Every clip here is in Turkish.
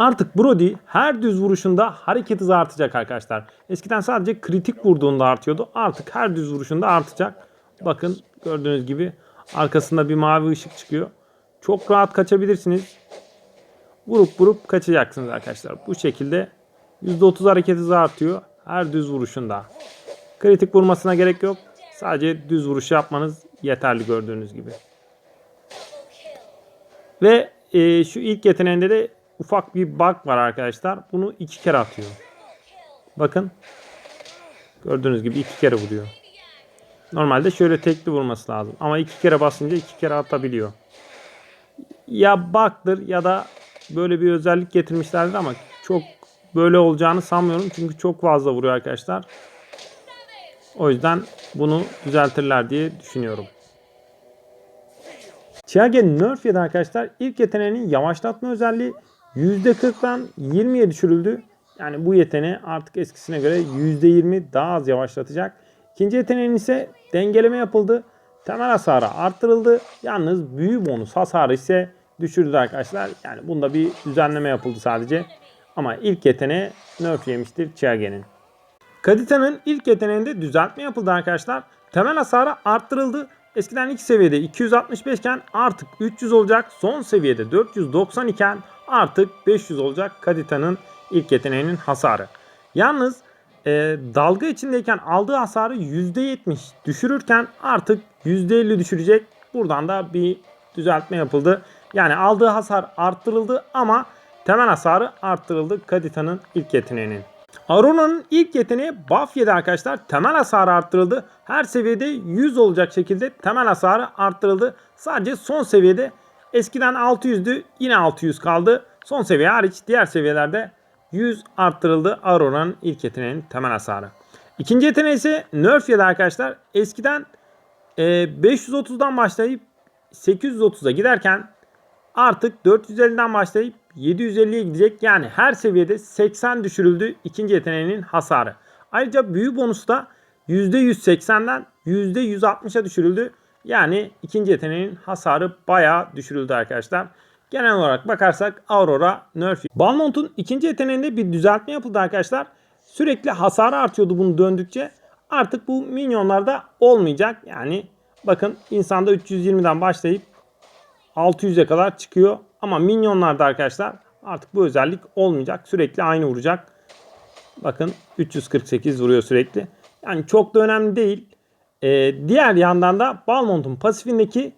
Artık Brody her düz vuruşunda hareket hızı artacak arkadaşlar. Eskiden sadece kritik vurduğunda artıyordu. Artık her düz vuruşunda artacak. Bakın gördüğünüz gibi arkasında bir mavi ışık çıkıyor. Çok rahat kaçabilirsiniz. Vurup vurup kaçacaksınız arkadaşlar. Bu şekilde %30 hareket hızı artıyor her düz vuruşunda. Kritik vurmasına gerek yok. Sadece düz vuruş yapmanız yeterli gördüğünüz gibi. Ve e, şu ilk yeteneğinde de ufak bir bug var arkadaşlar. Bunu iki kere atıyor. Bakın. Gördüğünüz gibi iki kere vuruyor. Normalde şöyle tekli vurması lazım. Ama iki kere basınca iki kere atabiliyor. Ya bug'dır ya da böyle bir özellik getirmişlerdir ama çok böyle olacağını sanmıyorum. Çünkü çok fazla vuruyor arkadaşlar. O yüzden bunu düzeltirler diye düşünüyorum. Chiage nerf yedi arkadaşlar. İlk yeteneğinin yavaşlatma özelliği %40'dan 20'ye düşürüldü. Yani bu yeteneği artık eskisine göre %20 daha az yavaşlatacak. İkinci yeteneğin ise dengeleme yapıldı. Temel hasarı arttırıldı. Yalnız büyü bonus hasarı ise düşürdü arkadaşlar. Yani bunda bir düzenleme yapıldı sadece. Ama ilk yeteneği nerf yemiştir Chiage'nin. Kadita'nın ilk yeteneğinde düzeltme yapıldı arkadaşlar. Temel hasarı arttırıldı. Eskiden ilk seviyede 265 iken artık 300 olacak. Son seviyede 490 iken artık 500 olacak Kadita'nın ilk yeteneğinin hasarı. Yalnız e, dalga içindeyken aldığı hasarı %70 düşürürken artık %50 düşürecek. Buradan da bir düzeltme yapıldı. Yani aldığı hasar arttırıldı ama temel hasarı arttırıldı Kadita'nın ilk yeteneğinin. Aurora'nın ilk yeteneği buff yedi arkadaşlar. Temel hasarı arttırıldı. Her seviyede 100 olacak şekilde temel hasarı arttırıldı. Sadece son seviyede eskiden 600'dü yine 600 kaldı. Son seviye hariç diğer seviyelerde 100 arttırıldı Aurora'nın ilk yeteneğinin temel hasarı. İkinci yeteneği ise nerf yedi arkadaşlar. Eskiden e, 530'dan başlayıp 830'a giderken artık 450'den başlayıp 750'ye gidecek. Yani her seviyede 80 düşürüldü ikinci yeteneğinin hasarı. Ayrıca büyü bonusu da %180'den %160'a düşürüldü. Yani ikinci yeteneğin hasarı bayağı düşürüldü arkadaşlar. Genel olarak bakarsak Aurora nerf. Balmont'un ikinci yeteneğinde bir düzeltme yapıldı arkadaşlar. Sürekli hasarı artıyordu bunu döndükçe. Artık bu minyonlarda olmayacak. Yani bakın insanda 320'den başlayıp 600'e kadar çıkıyor. Ama minyonlarda arkadaşlar artık bu özellik olmayacak. Sürekli aynı vuracak. Bakın 348 vuruyor sürekli. Yani çok da önemli değil. Ee, diğer yandan da Balmont'un pasifindeki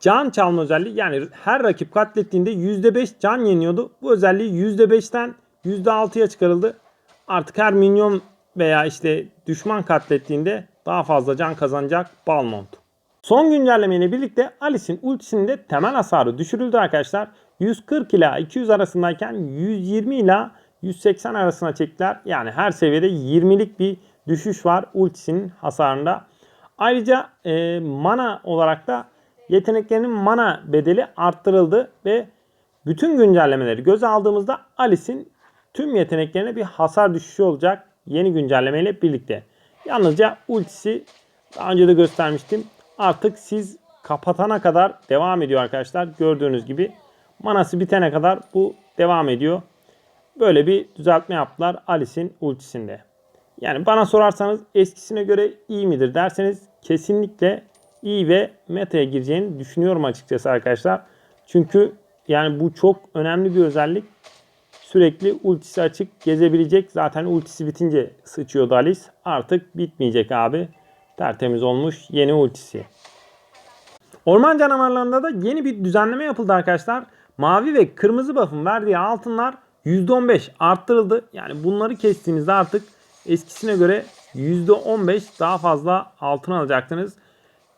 can çalma özelliği yani her rakip katlettiğinde %5 can yeniyordu. Bu özelliği %5'ten %6'ya çıkarıldı. Artık her minyon veya işte düşman katlettiğinde daha fazla can kazanacak Balmont. Son güncelleme ile birlikte Alice'in ultisinde temel hasarı düşürüldü arkadaşlar. 140 ila 200 arasındayken 120 ila 180 arasına çektiler. Yani her seviyede 20'lik bir düşüş var ultisinin hasarında. Ayrıca e, mana olarak da yeteneklerinin mana bedeli arttırıldı ve bütün güncellemeleri göze aldığımızda Alice'in tüm yeteneklerine bir hasar düşüşü olacak yeni güncelleme ile birlikte. Yalnızca ultisi daha önce de göstermiştim. Artık siz kapatana kadar devam ediyor arkadaşlar. Gördüğünüz gibi manası bitene kadar bu devam ediyor. Böyle bir düzeltme yaptılar Alice'in ultisinde. Yani bana sorarsanız eskisine göre iyi midir derseniz kesinlikle iyi ve meta'ya gireceğini düşünüyorum açıkçası arkadaşlar. Çünkü yani bu çok önemli bir özellik. Sürekli ultisi açık gezebilecek. Zaten ultisi bitince sıçıyordu Alice. Artık bitmeyecek abi. Tertemiz olmuş yeni ultisi. Orman canavarlarında da yeni bir düzenleme yapıldı arkadaşlar. Mavi ve kırmızı buff'ın verdiği altınlar %15 arttırıldı. Yani bunları kestiğinizde artık eskisine göre %15 daha fazla altın alacaksınız.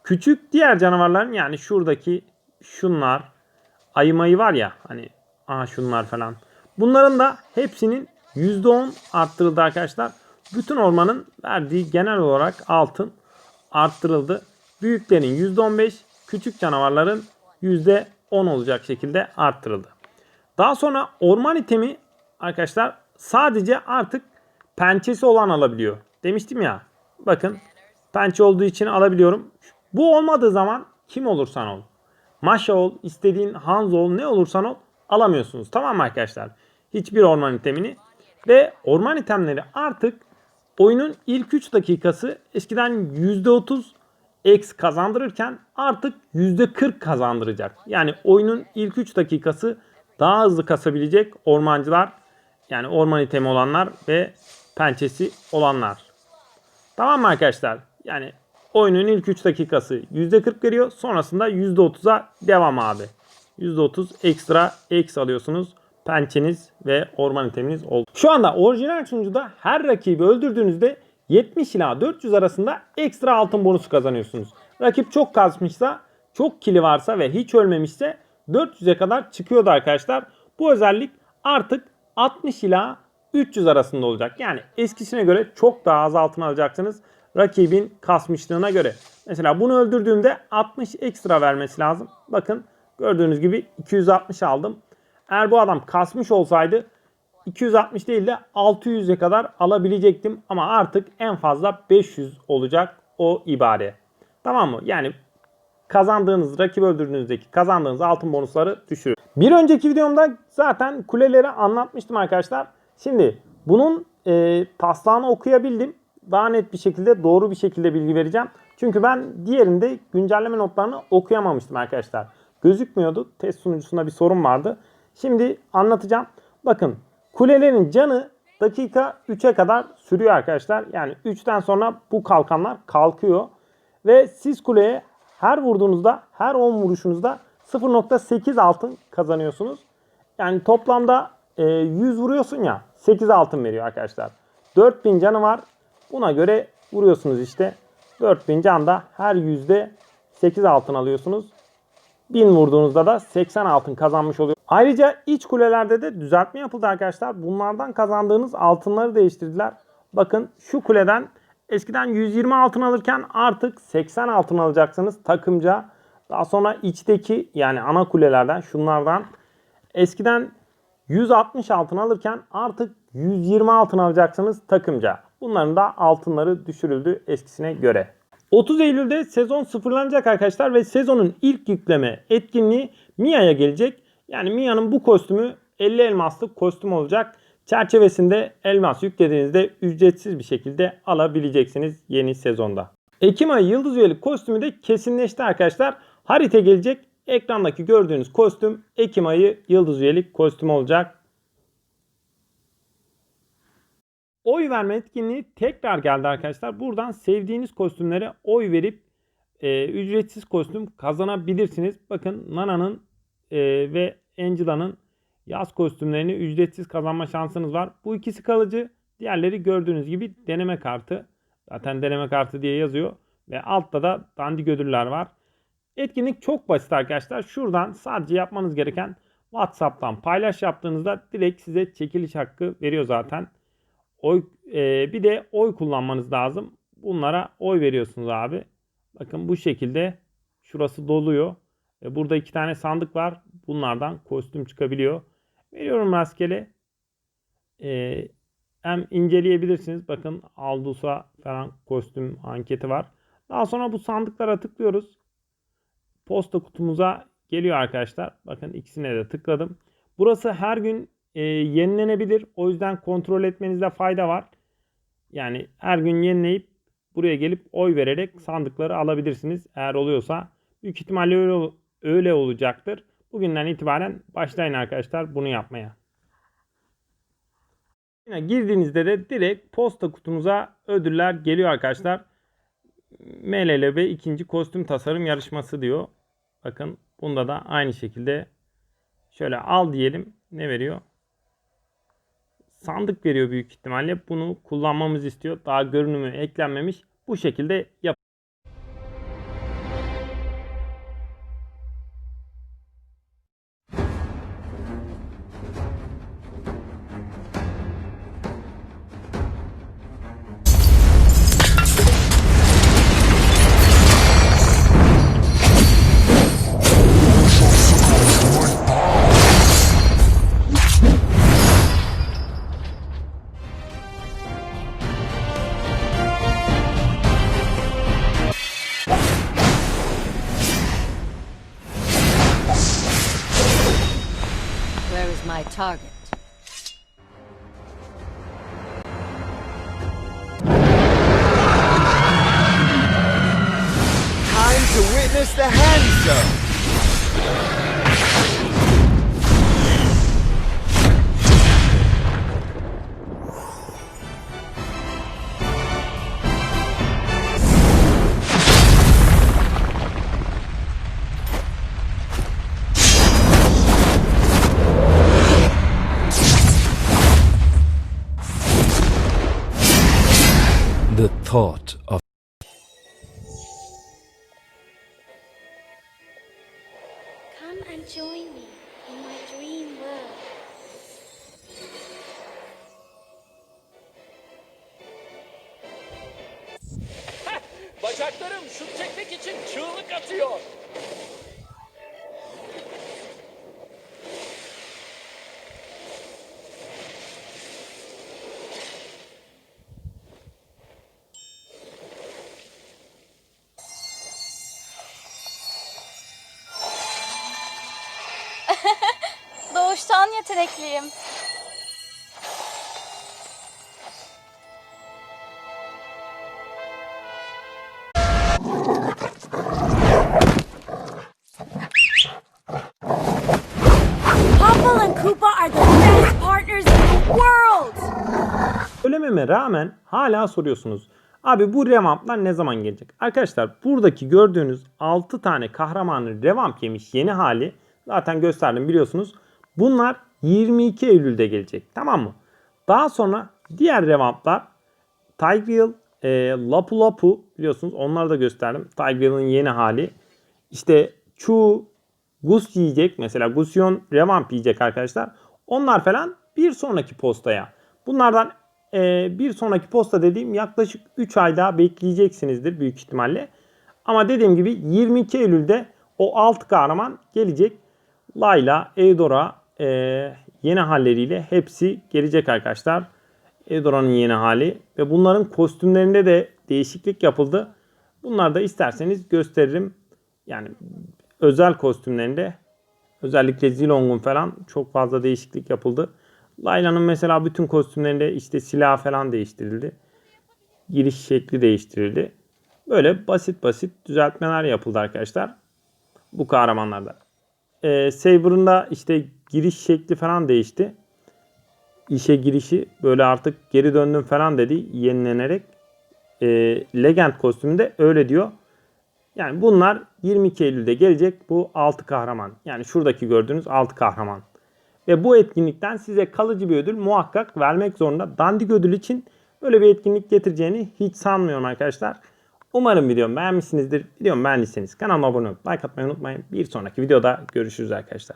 Küçük diğer canavarların yani şuradaki şunlar ayı mayı var ya hani aha şunlar falan. Bunların da hepsinin %10 arttırıldı arkadaşlar. Bütün ormanın verdiği genel olarak altın arttırıldı. Büyüklerin %15, küçük canavarların %10 olacak şekilde arttırıldı. Daha sonra orman itemi arkadaşlar sadece artık pençesi olan alabiliyor. Demiştim ya. Bakın pençe olduğu için alabiliyorum. Bu olmadığı zaman kim olursan ol. Maşa ol, istediğin Hanzo ol, ne olursan ol alamıyorsunuz. Tamam mı arkadaşlar? hiçbir orman itemini. Ve orman itemleri artık oyunun ilk 3 dakikası eskiden %30 X kazandırırken artık %40 kazandıracak. Yani oyunun ilk 3 dakikası daha hızlı kasabilecek ormancılar yani orman itemi olanlar ve pençesi olanlar. Tamam mı arkadaşlar? Yani oyunun ilk 3 dakikası %40 veriyor. Sonrasında %30'a devam abi. %30 ekstra X alıyorsunuz. Pençeniz ve orman iteminiz oldu. Şu anda orijinal sunucuda her rakibi öldürdüğünüzde 70 ila 400 arasında ekstra altın bonusu kazanıyorsunuz. Rakip çok kasmışsa, çok kili varsa ve hiç ölmemişse 400'e kadar çıkıyordu arkadaşlar. Bu özellik artık 60 ila 300 arasında olacak. Yani eskisine göre çok daha az altın alacaksınız. Rakibin kasmışlığına göre. Mesela bunu öldürdüğümde 60 ekstra vermesi lazım. Bakın gördüğünüz gibi 260 aldım. Eğer bu adam kasmış olsaydı 260 değil de 600'e kadar alabilecektim. Ama artık en fazla 500 olacak o ibare. Tamam mı? Yani kazandığınız, rakip öldürdüğünüzdeki kazandığınız altın bonusları düşürür. Bir önceki videomda zaten kuleleri anlatmıştım arkadaşlar. Şimdi bunun e, taslağını okuyabildim. Daha net bir şekilde, doğru bir şekilde bilgi vereceğim. Çünkü ben diğerinde güncelleme notlarını okuyamamıştım arkadaşlar. Gözükmüyordu. Test sunucusunda bir sorun vardı. Şimdi anlatacağım. Bakın kulelerin canı dakika 3'e kadar sürüyor arkadaşlar. Yani 3'ten sonra bu kalkanlar kalkıyor. Ve siz kuleye her vurduğunuzda, her 10 vuruşunuzda 0.8 altın kazanıyorsunuz. Yani toplamda e, 100 vuruyorsun ya 8 altın veriyor arkadaşlar. 4000 canı var. Buna göre vuruyorsunuz işte. 4000 canda her yüzde 8 altın alıyorsunuz. 1000 vurduğunuzda da 80 altın kazanmış oluyor. Ayrıca iç kulelerde de düzeltme yapıldı arkadaşlar. Bunlardan kazandığınız altınları değiştirdiler. Bakın şu kuleden eskiden 120 altın alırken artık 80 altın alacaksınız takımca. Daha sonra içteki yani ana kulelerden şunlardan eskiden 160 altın alırken artık 120 altın alacaksınız takımca. Bunların da altınları düşürüldü eskisine göre. 30 Eylül'de sezon sıfırlanacak arkadaşlar ve sezonun ilk yükleme etkinliği Mia'ya gelecek. Yani Mia'nın bu kostümü 50 elmaslık kostüm olacak. Çerçevesinde elmas yüklediğinizde ücretsiz bir şekilde alabileceksiniz yeni sezonda. Ekim ayı yıldız üyelik kostümü de kesinleşti arkadaşlar. Harita gelecek. Ekrandaki gördüğünüz kostüm Ekim ayı yıldız üyelik kostümü olacak. Oy verme etkinliği tekrar geldi arkadaşlar. Buradan sevdiğiniz kostümlere oy verip e, ücretsiz kostüm kazanabilirsiniz. Bakın Nana'nın e, ve Angela'nın yaz kostümlerini ücretsiz kazanma şansınız var. Bu ikisi kalıcı. Diğerleri gördüğünüz gibi deneme kartı. Zaten deneme kartı diye yazıyor. Ve altta da dandik ödüller var. Etkinlik çok basit arkadaşlar. Şuradan sadece yapmanız gereken WhatsApp'tan paylaş yaptığınızda direkt size çekiliş hakkı veriyor zaten. Oy, e, bir de oy kullanmanız lazım. Bunlara oy veriyorsunuz abi. Bakın bu şekilde şurası doluyor. E, burada iki tane sandık var. Bunlardan kostüm çıkabiliyor. Veriyorum rastgele. E, hem inceleyebilirsiniz. Bakın Aldus'a falan kostüm anketi var. Daha sonra bu sandıklara tıklıyoruz. Posta kutumuza geliyor arkadaşlar. Bakın ikisine de tıkladım. Burası her gün e, yenilenebilir. O yüzden kontrol etmenizde fayda var. Yani her gün yenileyip buraya gelip oy vererek sandıkları alabilirsiniz. Eğer oluyorsa büyük ihtimalle öyle, öyle olacaktır. Bugünden itibaren başlayın arkadaşlar bunu yapmaya. Yine girdiğinizde de direkt posta kutumuza ödüller geliyor arkadaşlar. MLLB ikinci kostüm tasarım yarışması diyor. Bakın bunda da aynı şekilde şöyle al diyelim. Ne veriyor? Sandık veriyor büyük ihtimalle. Bunu kullanmamızı istiyor. Daha görünümü eklenmemiş. Bu şekilde yap. my target. Time to witness the hands thought of Come and join me in my dream world. Bacaklarım şut çekmek için çığlık atıyor. The world! Söylememe rağmen hala soruyorsunuz. Abi bu revamplar ne zaman gelecek? Arkadaşlar buradaki gördüğünüz 6 tane kahramanı revamp yemiş yeni hali zaten gösterdim biliyorsunuz. Bunlar 22 Eylül'de gelecek tamam mı? Daha sonra diğer revamplar Tigreal, e, Lapu Lapu biliyorsunuz onları da gösterdim. Tigreal'ın yeni hali. İşte Chu, Gus yiyecek mesela Gusion revamp yiyecek arkadaşlar. Onlar falan bir sonraki postaya. Bunlardan e, bir sonraki posta dediğim yaklaşık 3 ay daha bekleyeceksinizdir büyük ihtimalle. Ama dediğim gibi 22 Eylül'de o alt kahraman gelecek. Layla, Eudora e, yeni halleriyle hepsi gelecek arkadaşlar. Eudora'nın yeni hali ve bunların kostümlerinde de değişiklik yapıldı. Bunları da isterseniz gösteririm. Yani özel kostümlerinde özellikle Zilong'un falan çok fazla değişiklik yapıldı. Layla'nın mesela bütün kostümlerinde işte silah falan değiştirildi. Giriş şekli değiştirildi. Böyle basit basit düzeltmeler yapıldı arkadaşlar. Bu kahramanlarda. Ee, Saber'ın da işte giriş şekli falan değişti. İşe girişi böyle artık geri döndüm falan dedi yenilenerek. Ee, Legend kostümünde öyle diyor. Yani bunlar 22 Eylül'de gelecek bu 6 kahraman. Yani şuradaki gördüğünüz 6 kahraman. Ve bu etkinlikten size kalıcı bir ödül muhakkak vermek zorunda. Dandik ödül için böyle bir etkinlik getireceğini hiç sanmıyorum arkadaşlar. Umarım videomu beğenmişsinizdir. Videomu beğendiyseniz kanalıma abone olup like atmayı unutmayın. Bir sonraki videoda görüşürüz arkadaşlar.